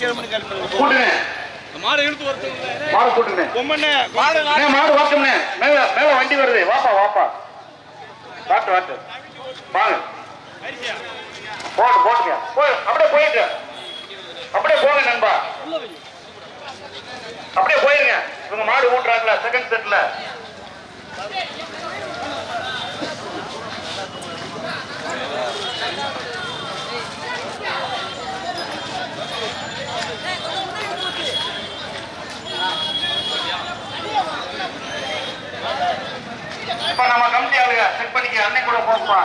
கூட்டுங்க. மாடு இழுத்து வரட்டும் மாடு பொம்மண்ணே மாடு மாடு வாட்டும்ண்ணே மேல மேல வண்டி வருது. வாப்பா வாப்பா. வாட்டு வாட்டு. வாங்க போட்டு போட்டுங்க போய் அப்படியே போயிட்டு. அப்படியே போங்க நண்பா. அப்படியே போயிருங்க. இவங்க மாடு ஊட்டுறாங்களா செகண்ட் செட்ல இப்ப நம்ம கமிட்டி ஆளுங்க செக் பண்ணிக்க அன்னை கூட போப்பா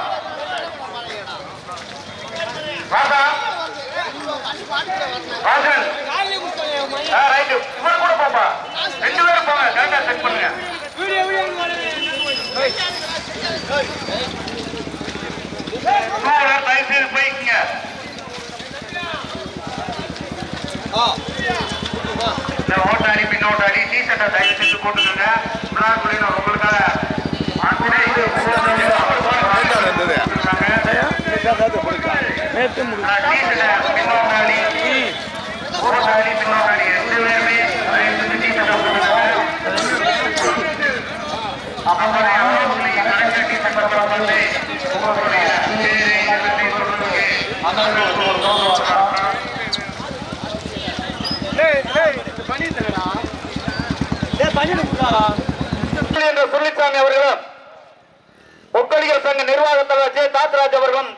ராசா ராசன் ஆ ரைட்டு இவரு கூட போப்பா ரெண்டு பேரும் போங்க கரெக்டா செக் பண்ணுங்க. சூழல் தயவு செய்து போய்க்குங்க. இந்த ஓட்டாடி பின்னோட்டாடி டீ ஷர்ட்டை தயவு செய்து போட்டுக்கோங்க. விழாக்குள்ளே நான் உங்களுக்காக நேற்று ரெண்டு பேருமே தயவு செஞ்சு டீ ஷர்ட்டை போட்டுக்கோங்க. அப்புறம் அவர்களுடைய கணக்கு டீ ஷர்ட்டை போட்டு உங்களுடைய பேரை என்ற சுருளிசாமி அவர்களும். ஒக்கலிகள் சங்க நிர்வாக தலைவர் ஜே தாத்ராஜ் அவர்களும்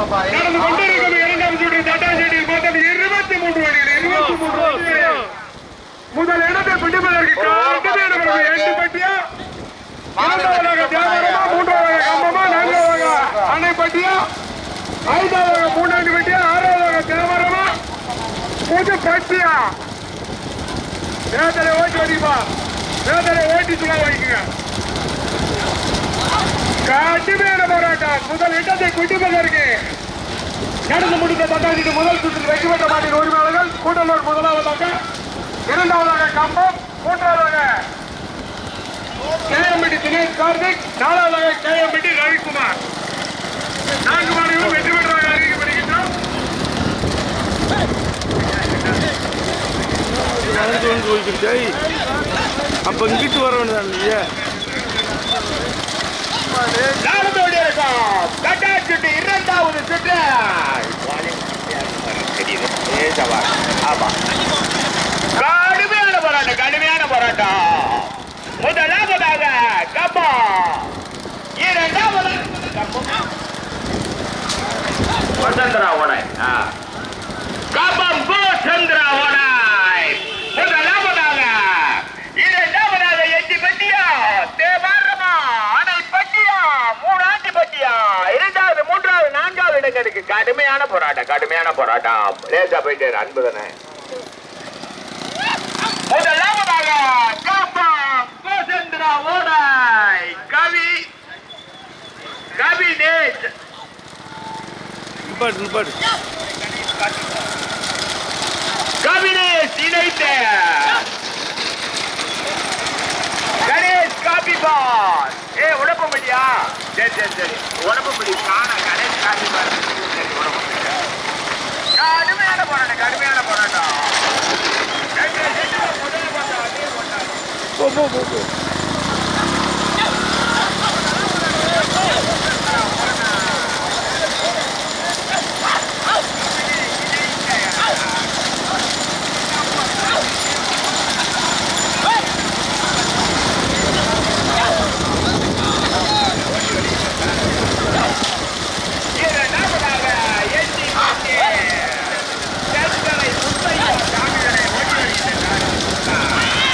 நடந்து கொண்டிருக்கும் இரண்டாம் சுற்று தட்டாஞ்சேரியில் மொத்தம் இருபத்தி மூன்று வண்டிகள் இருபத்தி மூன்று வண்டிகள் முதல் இடத்தை பிடிப்பதற்கு காட்டுதேனவர்கள் எட்டு பட்டியா? இரண்டாவதாக தேவரமா மூன்றாவதாக கம்பமா நான்காவதாக அணைப்பட்டியா ஐந்தாவதாக மூணாண்டு பட்டியா? ஆறாவதாக தேவரமா புது பட்டியா? வேதனை ஓட்டி வடிப்பா வேதனை ஓட்டி சும்மா வைக்குங்க கடுமையான போராட்டம் முதல் இடத்தை குடிப்பதற்கு நடந்து முடிந்த தட்டாஞ்சிட்டு முதல் சுற்றில் வெற்றி பெற்ற மாட்டின் உரிமையாளர்கள் கூட்டலூர் முதலாவதாக இரண்டாவதாக கம்பம் மூன்றாவதாக கேஎம்பட்டி தினேஷ் கார்த்திக் நாலாவதாக கேஎம்பட்டி ரவிக்குமார். நான்கு மாடுகளும் வெற்றி பெற்றதாக அறிவிக்கப்படுகின்றோம் நடந்து வந்து போய்க்கிட்டு அப்போ இங்கிட்டு வர வேண்டியதான் இல்லையா நடந்து கொண்டிருக்கும் கட்டாச்சுட்டு இரண்டாவது சுற்று கடுமையான போராட்டம். கடுமையான போராட்டம் முதலாவதாக கப்பா இரண்டாவது வசந்தரா ஓடாய் கப்பம் கோ சந்திரா ஓடாய் முதலாவதாக இரண்டாவதாக எட்டி பட்டியா தேவாரமா அணை பட்டியா மூணாண்டி பட்டியா இரண்டாவது மூன்றாவது இடங்களுக்கு கடுமையான போராட்டம் கடுமையான போராட்டம். லேசா போயிட்டு இரு, அன்பு தானே. முதலாவதாக கப்பம் கோ சந்திரா ஓடாய் கவி கவினேஷ் இணைத்த. கணேஷ் காபி பார் ஏ உடம்படியா சரி சரி சரி. உடம்படி காண கணேஷ் காபி பார் சரி உடம்படி கடுமையான போராட்டம் கடுமையான போராட்டம் ரெண்டு செட்டுல முதல்ல போட்டா அதே போட்டாங்க போ போ போ போ இரண்டாவதாக எட்டி மாட்டி தென்கரை முத்தையா சாமிகளை ஓட்டி வருகின்றனர்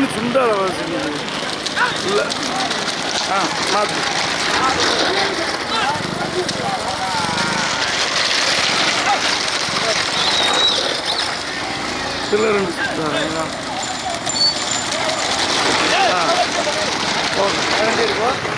மிஷின் சுண்டால வாசிக்குது இல்லை ஆ மாற்று இதில் ரெண்டு சுத்தாங்க ஆ ஓகே ஒரு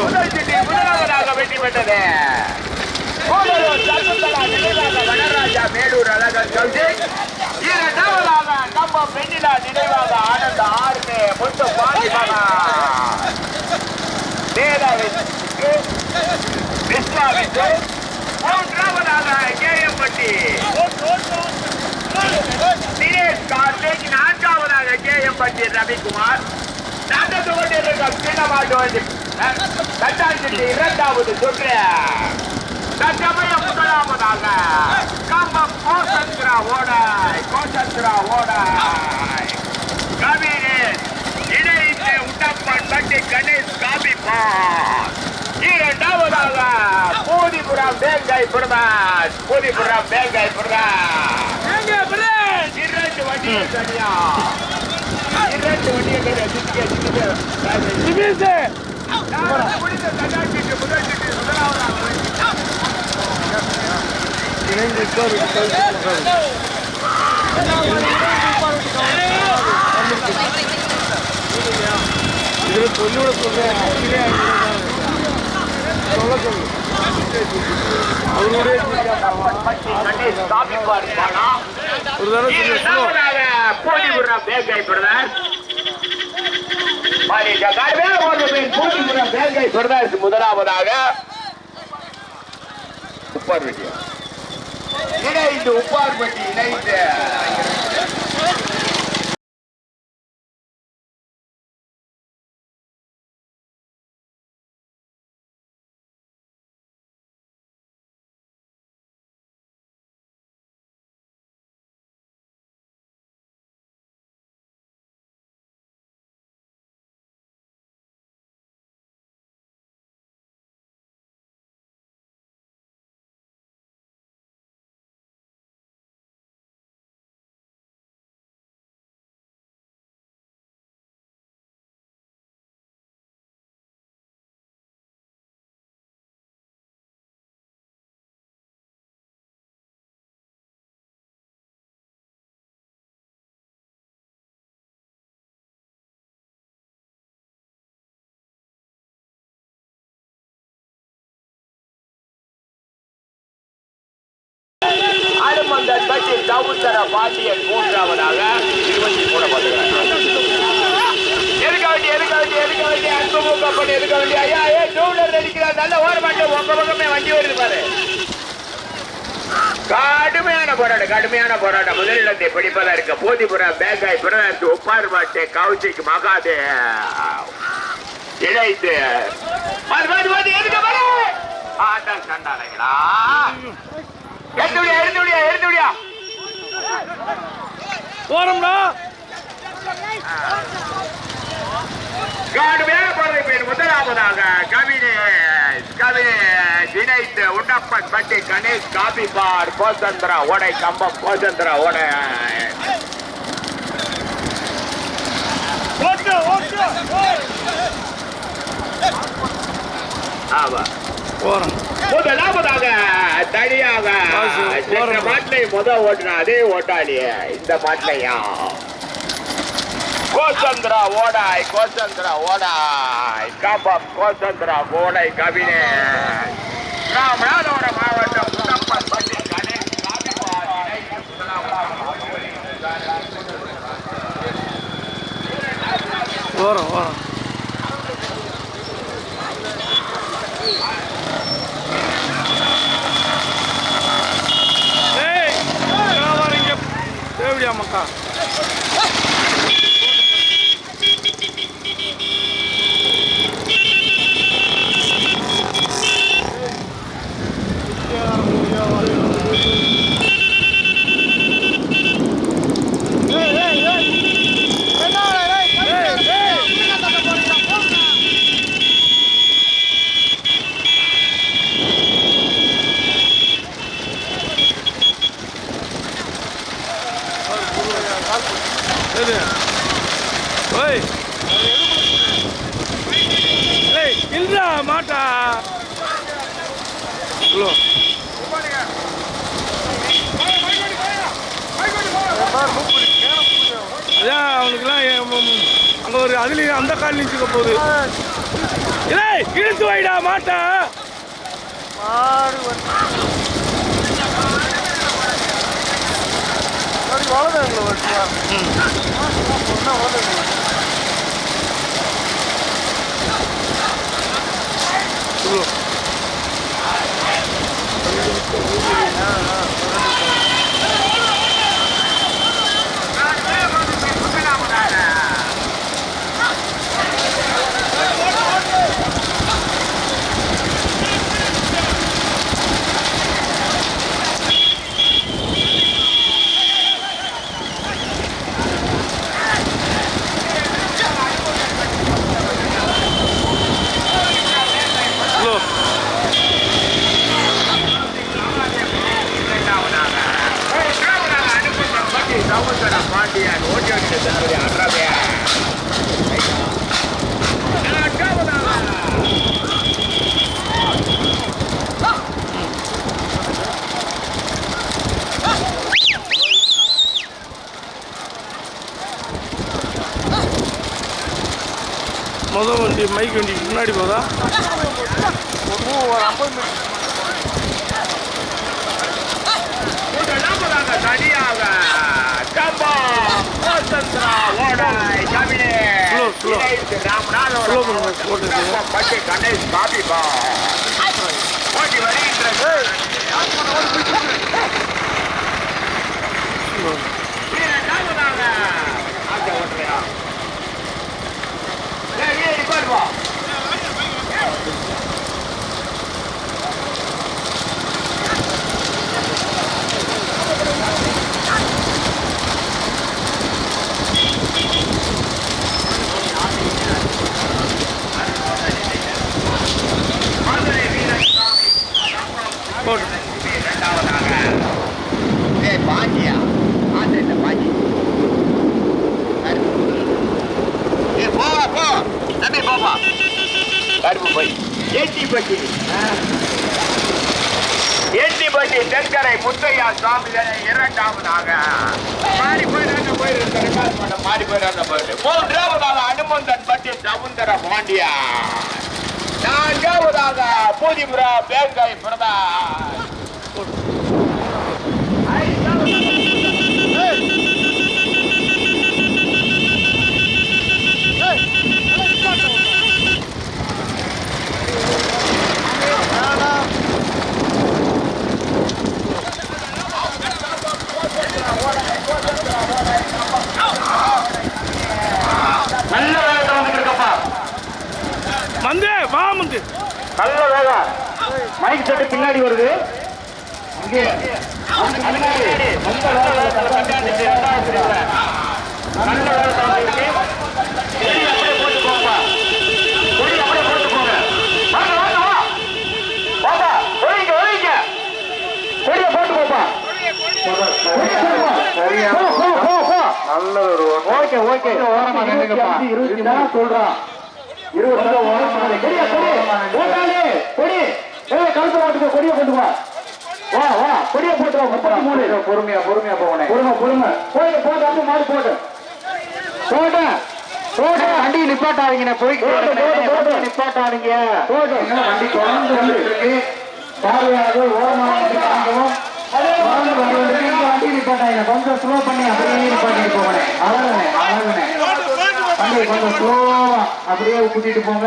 முதல் சிட்டி முதலாவதாக வெற்றி பெற்றது கூடலூர் சகுந்தலா நினைவாக வனராஜா மேலூர் அழகர் கல்வி இரண்டாவதாக நம்ம பெண்ணிலா நினைவாக ஆனந்த ஆர்மே முத்து பாண்டிமகா வேதாவிற்கு விஸ்வாவிற்கு மூன்றாவதாக கேஎம்பட்டி தினேஷ் கார்த்திக் நான்காவதாக கேஎம்பட்டி ரவிக்குமார் நடந்து கொண்டிருக்கும் சின்னமாட்டு தட்டாஞ்சிட்டு இரண்டாவது சுற்று தற்சமயம் முதலாவதாக கம்பம் கோசந்திரா ஓடாய் கோசந்திரா ஓடாய். கவினேஷ் இணைந்து உண்டப்பன் பட்டி கணேஷ் காபிப்பான் இரண்டாவதாக பூதிபுரம் வேங்காய் பிரதாஸ் பூதிபுரம் வேங்காய் பிரதாஸ் இரண்டு வண்டிகள் தனியா? இரண்டு வண்டிகள் தனியா? இணைந்து இதில் சொல்லிவிட சொல்றேன் சொல்ல சொல்லு ஒரு தடவை சொல்லு slow. இரண்டாவதாக பூதிபுரம் முதலாவதாக. உப்பார்பட்டி இணைந்து உப்பார்பட்டி இணைந்து. அனுமந்தன் பட்டி சவுந்தர பாண்டியன் மூன்றாவதாக இருபத்தி மூணு பதினாறு எதுக்க வேண்டிய எதுக்க வேண்டிய எதுக்க வேண்டிய அன்பு மூக்கப்பட்டு எதுக்க வேண்டிய ஐயா ஏ டூலர் அடிக்கிறார் நல்ல ஓர மாட்டேன் உங்க பக்கமே வண்டி வருது பாரு. கடுமையான போராட்டம் கடுமையான போராட்டம். முதலிடத்தை பிடிப்பதற்கு போதிபுரம் பேங்காய் பிரதர்த்து உப்பார் மாட்டே கவுச்சிக்கு மகாதே. இழைத்து எதுக்கு மறு ஆட்டம் சண்டாளைங்களா எடுத்து விடியா எடுத்து போறோம்டா. கடுமையான பார்வை பேர் முதலாவதாக கவினேஷ் கவினேஷ் இணைத்து உண்டப்பன் பட்டி கணேஷ் காபி பார் கோசந்திரா ஓடை கம்பம் கோசந்திரா ஓடை. ஆமா. போறோம். முதலாவதாக தனியாக சென்ற ஓரம். மாட்டை முத ஓட்டுன அதே ஓட்டாளியே இந்த மாட்டையா கோசந்திரா ஓடாய் கோசந்திரா ஓடாய். கம்பம் கோசந்திரா ஓடை கவினே. ராமநாதபுரம் மாவட்டம் முத்தப்பன் பள்ளி கணேஷ் காபிபார் இணைந்து போறோம் 山か。ஹலோ. அதான் அவனுக்குலாம் அங்கே ஒரு அதுலேயும் அந்த கால் நிச்சுக்க போகுது. ஏய் இழுத்து வைடா மாட்டா. 我等你 பாண்டியன் ஓட்டி வச்சு அன்றவே முத வண்டி மைக் வண்டிக்கு முன்னாடி போதா? முதலாவதாக தனியாக கம்பா கோசந்திரா ஓடாய் கவினே Slow, slow. இணைந்து ராமநாதபுரம் Slow பண்ணுங்க, மாவட்டம் போட்டுட்டு. கம்பம் பட்டி கணேஷ் காபிபா ஓட்டி வருகின்ற மூன்றாவதாக அனுமந்தன் பட்டி சவுந்தர பாண்டியா நான்காவதாக பூதிபுரா பேங்கை பிரதான். நல்ல வேலை வந்துட்டு இருக்கப்பா. நல்ல வேகம் மைக் செட்டு பின்னாடி வருது. அதுக்கு பின்னாடி. நல்ல அப்படியே போட்டு வா. பாப்பா. நல்ல ஒரு ஓகே ஓகே. ஓரமா நின்னுங்கப்பா இருபத்தி மூணு சொல்றான். இருபத்தி ஓரமா கொடியா கொடி. கழுத்து கொடியை கொண்டு வா. வா வா. கொடியை போட்டு வா முப்பத்தி மூணு. பொறுமையா பொறுமையா போகணும் பொறுமை பொறுமை. போயிட்டு போட்டு வந்து மாடு போட்டு போட்டு போட்டு வண்டி நிப்பாட்டாதீங்க போட்டு வண்டி தொடர்ந்து வந்து இருக்கு? பார்வையாளர்கள் ஓரமாக வண்டி நிப்பாட்டாதீங்க கொஞ்சம் ஸ்லோ பண்ணி அப்படியே நிப்பாட்டிட்டு போகணும் அழகுனே அழகுனே வண்டி கொஞ்சம் ஸ்லோவா அப்படியே கூட்டிட்டு போங்க.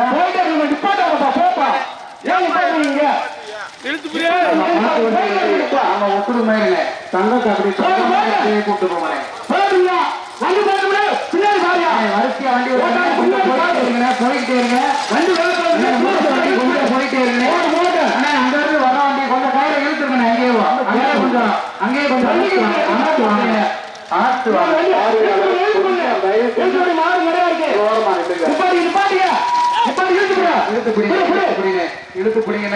நிப்பாட்டாங்கப்பா போப்பா ஏன் நிப்பாட்டுறீங்க? கூட்டு போகிறேன் போயிட்டே இருங்க. போயிட்டே இருங்க அண்ணா அங்க இருந்து வர வண்டி கொஞ்சம் இழுத்துருங்க அங்கேயே வா அங்கேயே கொஞ்சம் அங்கேயே கொஞ்சம் ஆத்து வாங்க ஆத்து வாங்க இழுத்து பிடிங்க இழுத்து பிடிங்க